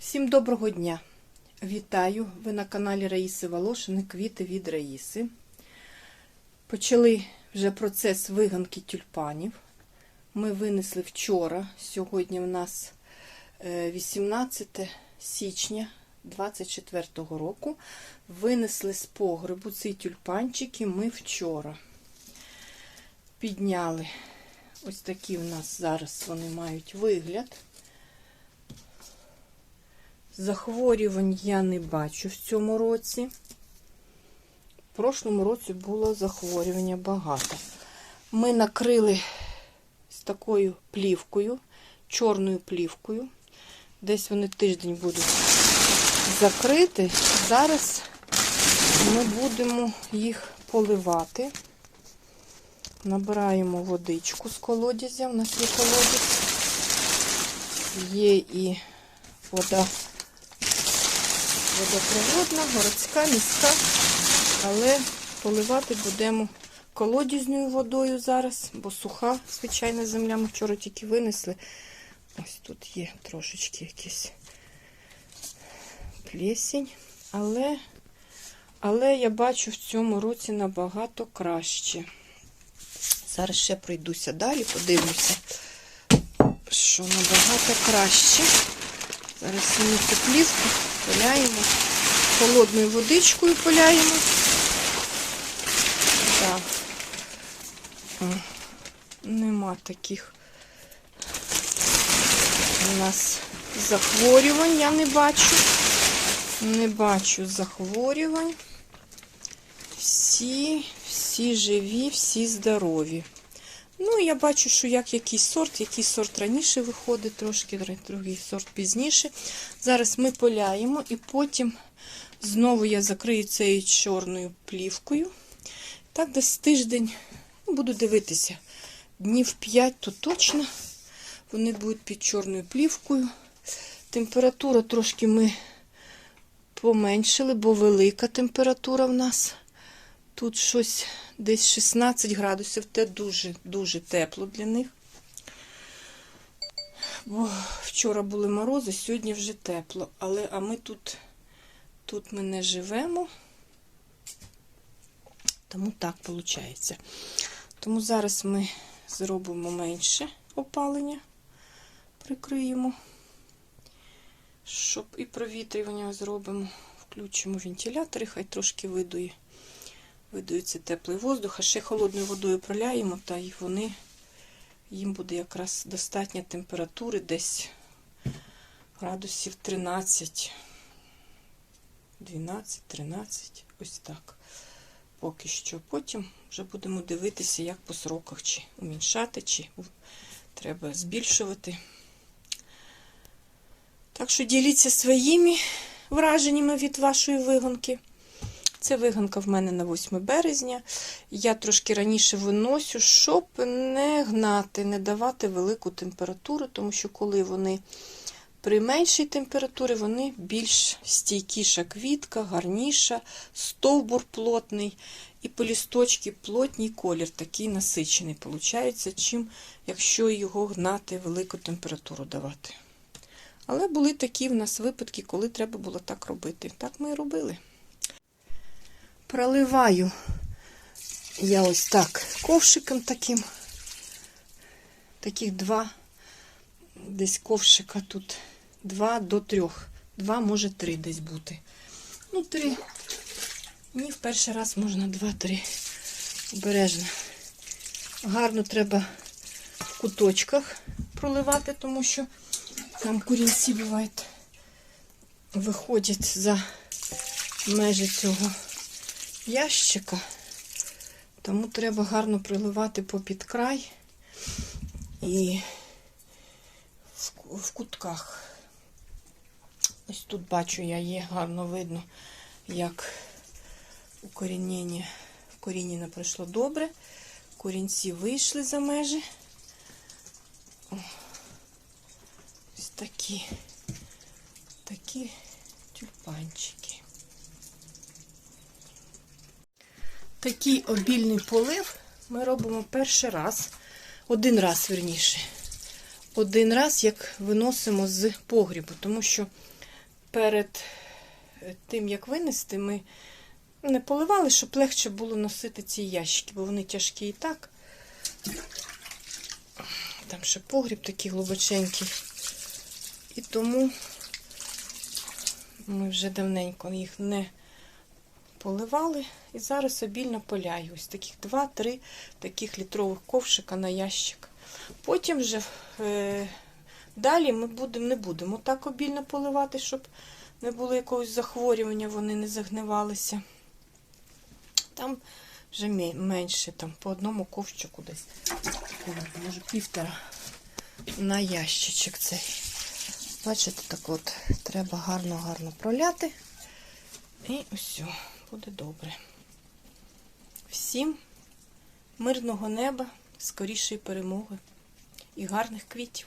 Всім доброго дня! Вітаю! Ви на каналі Раїси Волошини Квіти від Раїси. Почали вже процес виганки тюльпанів. Ми винесли вчора. Сьогодні в нас е, 18 січня 24 року. Винесли з погребу ці тюльпанчики ми вчора. Підняли. Ось такі в нас зараз вони мають вигляд. Захворювань я не бачу в цьому році. В прошлому році було захворювання багато. Ми накрили з такою плівкою, чорною плівкою. Десь вони тиждень будуть закриті. Зараз ми будемо їх поливати. Набираємо водичку з колодязя. У нас є колодязь. Є і вода водопроводна, городська, міська, але поливати будемо колодязною водою зараз, бо суха, звичайна земля. Ми вчора тільки винесли. Ось тут є трошечки якийсь плесінь, але, але я бачу в цьому році набагато краще. Зараз ще пройдуся далі, подивлюся, що набагато краще. Зараз ми цю плівку поляємо. Холодною водичкою поляємо. Так. Нема таких у нас захворювань, я не бачу. Не бачу захворювань. Всі, всі живі, всі здорові. Ну, я бачу, що як якийсь сорт, який сорт раніше виходить, трошки другий сорт пізніше. Зараз ми поляємо і потім знову я закрию цією чорною плівкою. Так, десь тиждень ну, буду дивитися. Днів 5 то точно вони будуть під чорною плівкою. Температура трошки ми поменшили, бо велика температура в нас. Тут щось десь 16 градусів, те дуже-дуже тепло для них. Бо вчора були морози, сьогодні вже тепло. Але а ми тут, тут ми не живемо, тому так виходить. Тому зараз ми зробимо менше опалення, прикриємо, щоб і провітрювання зробимо. Включимо вентилятори, хай трошки видує видується теплий воздух, а ще холодною водою проляємо, та й вони, їм буде якраз достатня температури, десь градусів 13, 12, 13, ось так. Поки що. Потім вже будемо дивитися, як по сроках, чи уміншати, чи треба збільшувати. Так що діліться своїми враженнями від вашої вигонки. Це виганка в мене на 8 березня. Я трошки раніше виносю, щоб не гнати, не давати велику температуру, тому що коли вони при меншій температурі, вони більш стійкіша квітка, гарніша, стовбур плотний, і по лісточки плотній колір, такий насичений, виходить, чим якщо його гнати, велику температуру давати. Але були такі в нас випадки, коли треба було так робити. Так ми і робили проливаю я ось так ковшиком таким. Таких два, десь ковшика тут два до трьох. Два, може, три десь бути. Ну, три. Ні, в перший раз можна два-три. Обережно. Гарно треба в куточках проливати, тому що там курінці бувають, виходять за межі цього ящика, тому треба гарно приливати попід край і в кутках. Ось тут бачу, я є, гарно видно, як укорінення, вкорінення пройшло добре. Корінці вийшли за межі. Ось такі, такі тюльпанчики. Такий обільний полив ми робимо перший раз, один раз, верніше. Один раз, як виносимо з погрібу, тому що перед е, тим, як винести, ми не поливали, щоб легше було носити ці ящики, бо вони тяжкі і так. Там ще погріб такий глибоченький. І тому ми вже давненько їх не поливали. І зараз обільно поляю. Ось таких 2-3 таких літрових ковшика на ящик. Потім вже е, далі ми будемо, не будемо так обільно поливати, щоб не було якогось захворювання, вони не загнивалися. Там вже менше, там по одному ковщику десь. Може півтора на ящичок цей. Бачите, так от треба гарно-гарно проляти. І все, буде добре. Всім мирного неба, скорішої перемоги і гарних квітів.